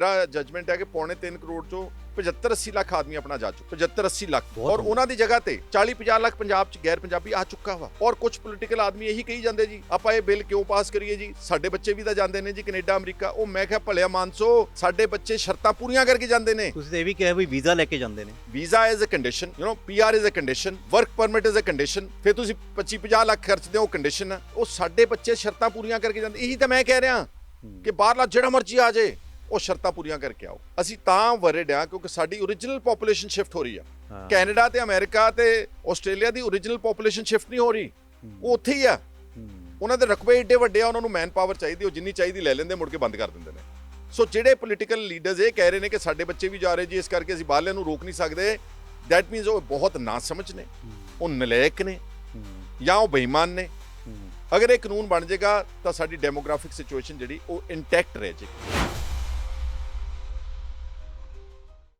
ਮੇਰਾ ਜਜਮੈਂਟ ਹੈ ਕਿ ਪੌਣੇ 3 ਕਰੋੜ ਚੋਂ 75 80 ਲੱਖ ਆਦਮੀ ਆਪਣਾ ਜਾ ਚੁੱਕਾ 75 80 ਲੱਖ। ਔਰ। ਉਹਨਾਂ ਦੀ ਜਗ੍ਹਾ ਤੇ 40 50 ਲੱਖ ਪੰਜਾਬ ਚ ਗੈਰ ਪੰਜਾਬੀ ਆ ਚੁੱਕਾ ਵਾ। ਔਰ ਕੁਝ ਪੋਲੀਟੀਕਲ ਆਦਮੀ ਇਹੀ ਕਹੀ ਜਾਂਦੇ ਜੀ ਆਪਾਂ ਇਹ ਬਿੱਲ ਕਿਉਂ ਪਾਸ ਕਰੀਏ ਜੀ? ਸਾਡੇ ਬੱਚੇ ਵੀ ਤਾਂ ਜਾਂਦੇ ਨੇ ਜੀ ਕੈਨੇਡਾ ਅਮਰੀਕਾ। ਉਹ ਮੈਂ ਕਿਹਾ ਭਲਿਆ ਮਾਨਸੋ ਸਾਡੇ ਬੱਚੇ ਸ਼ਰਤਾਂ ਪੂਰੀਆਂ ਕਰਕੇ ਜਾਂਦੇ ਨੇ। ਤੁਸੀਂ ਇਹ ਵੀ ਕਿਹਾ ਵੀ ਵੀਜ਼ਾ ਲੈ ਕੇ ਜਾਂਦੇ ਨੇ। Visa is a condition you know PR is a condition work permit is a condition ਫਿਰ ਤੁਸੀਂ 25 50 ਲੱਖ ਖਰਚਦੇ ਹੋ ਕੰਡੀਸ਼ਨ ਉਹ ਸਾਡੇ ਬੱਚੇ ਸ਼ਰਤਾਂ ਪੂਰੀਆਂ ਕਰਕੇ ਜਾਂਦੇ। ਇਹੀ ਤਾਂ ਮੈਂ ਕਹਿ ਰਿਹਾ ਕਿ ਬਾਹਰਲਾ ਜਿਹੜਾ ਮਰਜ਼ੀ ਆ ਜਾਏ। ਉਹ ਸ਼ਰਤਾਂ ਪੂਰੀਆਂ ਕਰਕੇ ਆਓ। ਅਸੀਂ ਤਾਂ ਵਰਡ ਆ ਕਿਉਂਕਿ ਸਾਡੀ origignal ਪੋਪੂਲੇਸ਼ਨ ਸ਼ਿਫਟ ਹੋ ਰਹੀ ਆ। ਕੈਨੇਡਾ ਤੇ ਅਮਰੀਕਾ ਤੇ ਆਸਟ੍ਰੇਲੀਆ ਦੀ origignal ਪੋਪੂਲੇਸ਼ਨ ਸ਼ਿਫਟ ਨਹੀਂ ਹੋ ਰਹੀ। ਉਹ ਉੱਥੇ ਹੀ ਆ। ਉਹਨਾਂ ਦੇ ਰਕਬੇ ਏਡੇ ਵੱਡੇ ਆ ਉਹਨਾਂ ਨੂੰ ਮੈਨ ਪਾਵਰ ਚਾਹੀਦੀ ਉਹ ਜਿੰਨੀ ਚਾਹੀਦੀ ਲੈ ਲੈਂਦੇ ਮੁੜ ਕੇ ਬੰਦ ਕਰ ਦਿੰਦੇ ਨੇ। ਸੋ ਜਿਹੜੇ ਪੋਲੀਟੀਕਲ ਲੀਡਰਸ ਇਹ ਕਹਿ ਰਹੇ ਨੇ ਕਿ ਸਾਡੇ ਬੱਚੇ ਵੀ ਜਾ ਰਹੇ ਜੀ ਇਸ ਕਰਕੇ ਅਸੀਂ ਬਾਹਰਲਿਆਂ ਨੂੰ ਰੋਕ ਨਹੀਂ ਸਕਦੇ। ਦੈਟ ਮੀਨਸ ਉਹ ਬਹੁਤ ਨਾ। ਸਮਝ ਨੇ ਉਹ ਨਲਾਇਕ ਨੇ। ਜਾਂ ਉਹ ਬੇਈਮਾਨ ਨੇ। ਅਗਰ ਇਹ ਕਾਨੂੰਨ ਬਣ ਜਾਏਗਾ ਤਾਂ ਸਾਡੀ ਡੈਮੋਗ੍ਰਾਫਿਕ ਸਿਚੁਏਸ਼ਨ ਜਿਹੜੀ ਉਹ ਇੰਟੈਕਟ ਰਹਿ ਜਾਏਗੀ